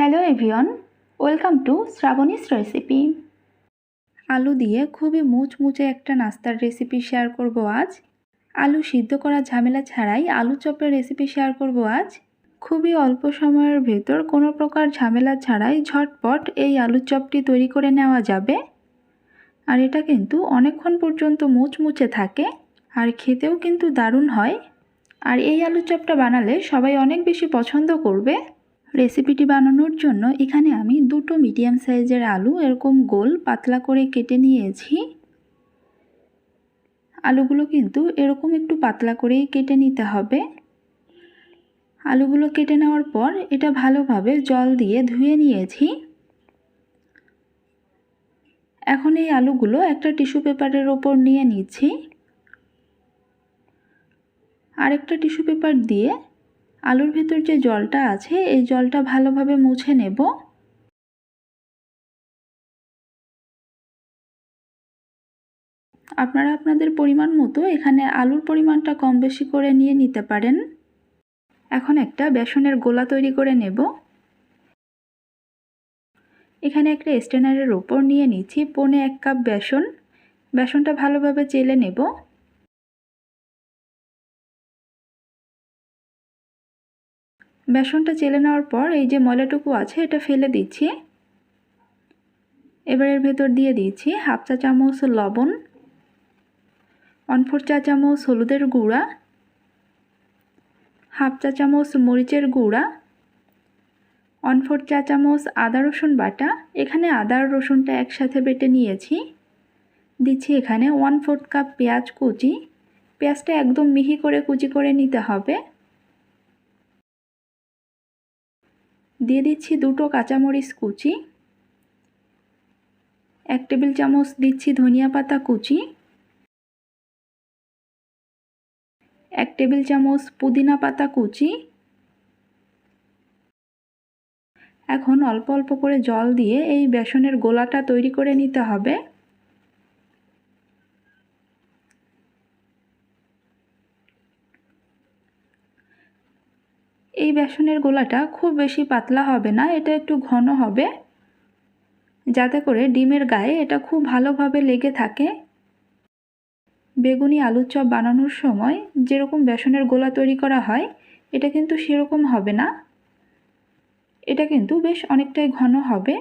Hello everyone welcome to Shrabani's recipe আলু দিয়ে খুবই মুচমুচে একটা নাস্তার রেসিপি শেয়ার করব আজ। আলু সিদ্ধ করা ঝামেলা ছাড়াই আলু চপের রেসিপি শেয়ার করব আজ। খুবই অল্প সময়ের ভেতর কোনো প্রকার ঝামেলা ছাড়াই ঝটপট এই আলুর চপটি তৈরি করে নেওয়া যাবে। আর এটা কিন্তু অনেকক্ষণ পর্যন্ত মুচমুচে থাকে, আর খেতেও কিন্তু দারুণ হয়। আর এই আলুর চপটা বানালে সবাই অনেক বেশি পছন্দ করবে। রেসিপিটি বানানোর জন্য এখানে আমি দুটো মিডিয়াম সাইজের আলু, এরকম গোল পাতলা করে কেটে নিয়েছি। আলুগুলো কিন্তু এরকম একটু পাতলা করেই কেটে নিতে হবে। আলুগুলো কেটে নেওয়ার পর এটা ভালোভাবে জল দিয়ে ধুয়ে নিয়েছি। এখন এই আলুগুলো একটা টিস্যু পেপারের ওপর নিয়ে নিচ্ছি। আরেকটা টিস্যু পেপার দিয়ে আলুর ভেতর যে জলটা আছে, এই জলটা ভালোভাবে মুছে নেব। আপনারা আপনাদের পরিমাণ মতো এখানে আলুর পরিমাণটা কম বেশি করে নিয়ে নিতে পারেন। এখন একটা বেসনের গোলা তৈরি করে নেব। এখানে একটা স্টেনারের ওপর নিয়ে নিচ্ছি পনে এক কাপ বেসন। বেসনটা ভালোভাবে চেলে নেব। বেসনটা চেলে নেওয়ার পর এই যে ময়লাটুকু আছে, এটা ফেলে দিচ্ছি। এবার এর ভেতর দিয়ে দিচ্ছি হাফ চা চামচ লবণ ওয়ান ফোর চা চামচ হলুদের গুঁড়া, হাফ চা চামচ মরিচের গুঁড়া ওয়ান ফোর চা চামচ আদা রসুন বাটা। এখানে আদা রসুনটা একসাথে বেটে নিয়েছি। দিচ্ছি এখানে ওয়ান ফোর্থ কাপ পেঁয়াজ কুচি। পেঁয়াজটা একদম মিহি করে কুচি করে নিতে হবে। দিয়ে দিচ্ছি দুটো কাঁচামরিচ কুচি, এক টেবিল চামচ দিচ্ছি ধনিয়া পাতা কুচি, এক টেবিল চামচ পুদিনা পাতা কুচি। এখন অল্প অল্প করে জল দিয়ে এই বেসনের গোলাটা তৈরি করে নিতে হবে। এই বেসনের গোলাটা খুব বেশি পাতলা হবে না, এটা একটু ঘন হবে। যাতে করে ডিমের গায়ে এটা খুব ভালোভাবে লেগে থাকে। বেগুনি আলুর চপ বানানোর সময় যেরকম বেসনের গোলা তৈরি করা হয়, এটা কিন্তু সেরকম হবে না। এটা কিন্তু বেশ অনেকটাই ঘন হবে।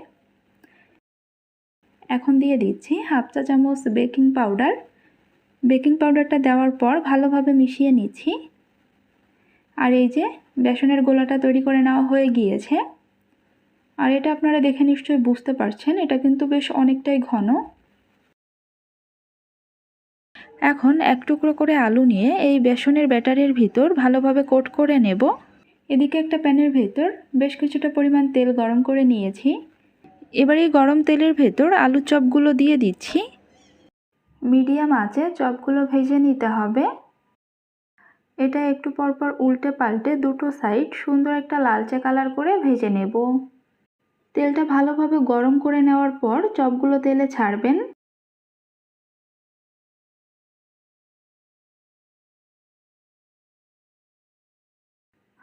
এখন দিয়ে দিচ্ছি হাফ চা চামচ বেকিং পাউডার। বেকিং পাউডারটা দেওয়ার পর ভালোভাবে মিশিয়ে নিচ্ছি। আর এই যে বেসনের গোলাটা তৈরি করে নেওয়া হয়ে গিয়েছে। আর এটা আপনারা দেখে নিশ্চয়ই বুঝতে পারছেন, এটা কিন্তু বেশ অনেকটাই ঘন। এখন এক টুকরো করে আলু নিয়ে এই বেসনের ব্যাটারির ভিতর ভালোভাবে কোট করে নেব। এদিকে একটা প্যানের ভেতর বেশ কিছুটা পরিমাণ তেল গরম করে নিয়েছি। এবার এই গরম তেলের ভেতর আলুর চপগুলো দিয়ে দিচ্ছি। মিডিয়াম আঁচে চপগুলো ভেজে নিতে হবে। এটা একটু পরপর উল্টে পাল্টে দুটো সাইড সুন্দর একটা লালচে কালার করে ভেজে নেব। তেলটা ভালোভাবে গরম করে নেওয়ার পর চপগুলো তেলে ছাড়বেন।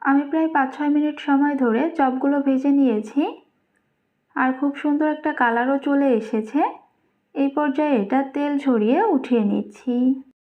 আমি প্রায় পাঁচ ছয় মিনিট সময় ধরে চপগুলো ভেজে নিয়েছি আর খুব সুন্দর একটা কালারও চলে এসেছে। এই পর্যায়ে এটা তেল ঝরিয়ে উঠিয়ে নিচ্ছি।